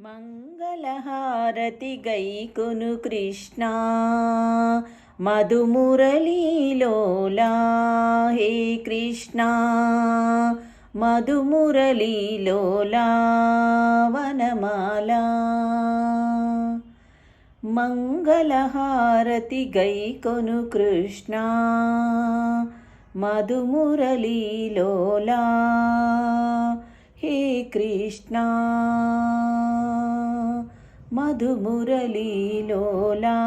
మంగళహారతి గైకొను కృష్ణ మధుమురళీలోలా హే కృష్ణ మధుమురళీలోలా వనమాల. మంగళహారతి గైకొను కృష్ణ మధుమురళీలోలా హే కృష్ణ. మధుమురళీలోలా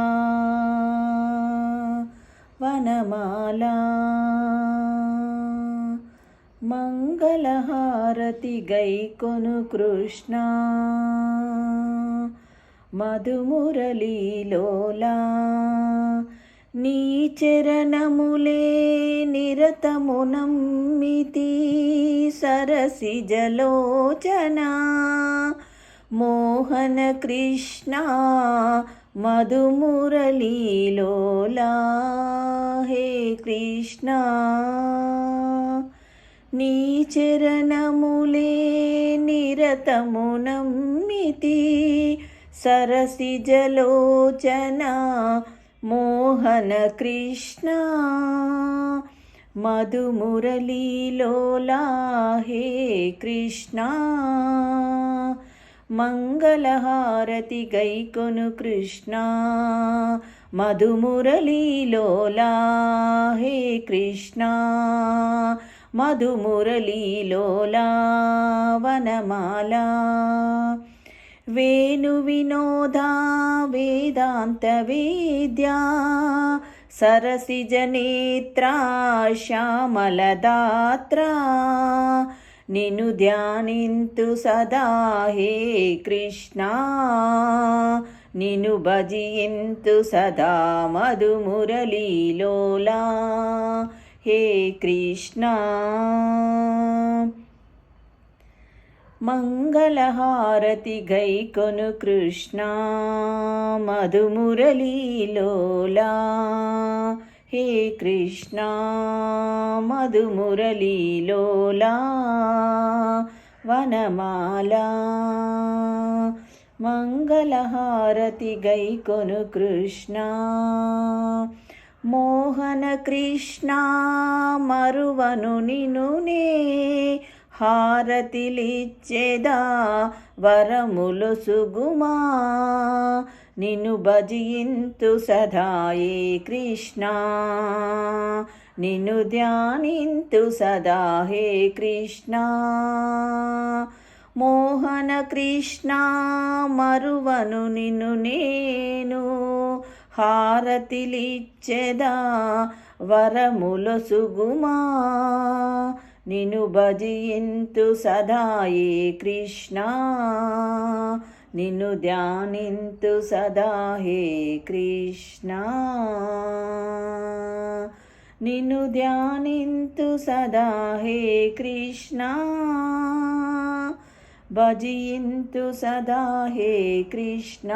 వనమాలా మంగళహారతి గైకొను కృష్ణ మధుమురళీలోలా. నీ చరణములే నిరతమునమ్మితి సరసిజలోచన మోహన కృష్ణ మధుమురళీలోలా హే కృష్ణ. నీ చరణములే నిరతమునమ్మితి సరసిజలోచన మోహన కృష్ణ. మధుమురళీలోలా హే కృష్ణ. मङ्गलहारतिगैकुनु कृष्णा मधुमुरलीलोला हे कृष्णा। मधुमुरलीलोला वनमाला। वेणुविनोदा वेदान्तवेद्या सरसिजनेत्रा श्यामलदात्रा। నిను ధ్యానింతు సదా హే కృష్ణ. నిను భజింతు సదా మధుమురళీలోలా హే కృష్ణ. మంగళహారతి గైకొను కృష్ణ. మధుమురళీలోలా హే కృష్ణ మధుమురళీలోలా వనమాల మంగళహారతి గైకొను కృష్ణ. మోహన కృష్ణ మరువను నినునే హారతిలిచ్చేదా వరములు సుగుమా. నిను భజయింతు సదాయే కృష్ణ. నిను ధ్యానింతు సదా హే కృష్ణ. మోహన కృష్ణ మరువను నిన్ను నేను. హారతిలిచ్చెదా వరములు సుగుమా. నిను భజింతు సదాయే కృష్ణ. నిన్ను ధ్యానింతు సదా హే కృష్ణ. నిన్ను ధ్యానింతు సదా హే కృష్ణ. భజయింతు సదా హే కృష్ణ.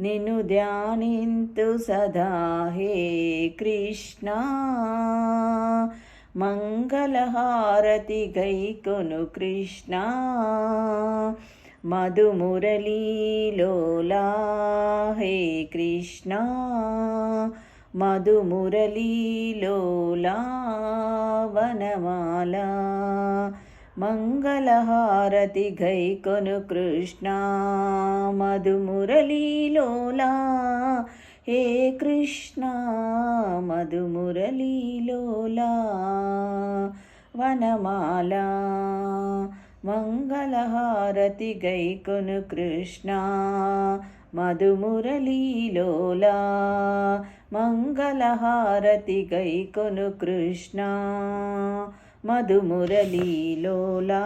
నిన్ను ధ్యానింతు సదా హే కృష్ణ. మంగళహారతి గైకొను కృష్ణ. మధుమురళీలోలా హే కృష్ణ మధుమురళీలోలా వనమాల మంగళహారతి గైకొను కృష్ణ మధుమురళీలోలా హే కృష్ణ మధుమురళీలోలా వనమాలా మంగళహారతి గైకొను కృష్ణ మధుమురళీలోలా మంగళహారతి గైకొను కృష్ణ మధుమురళీలోలా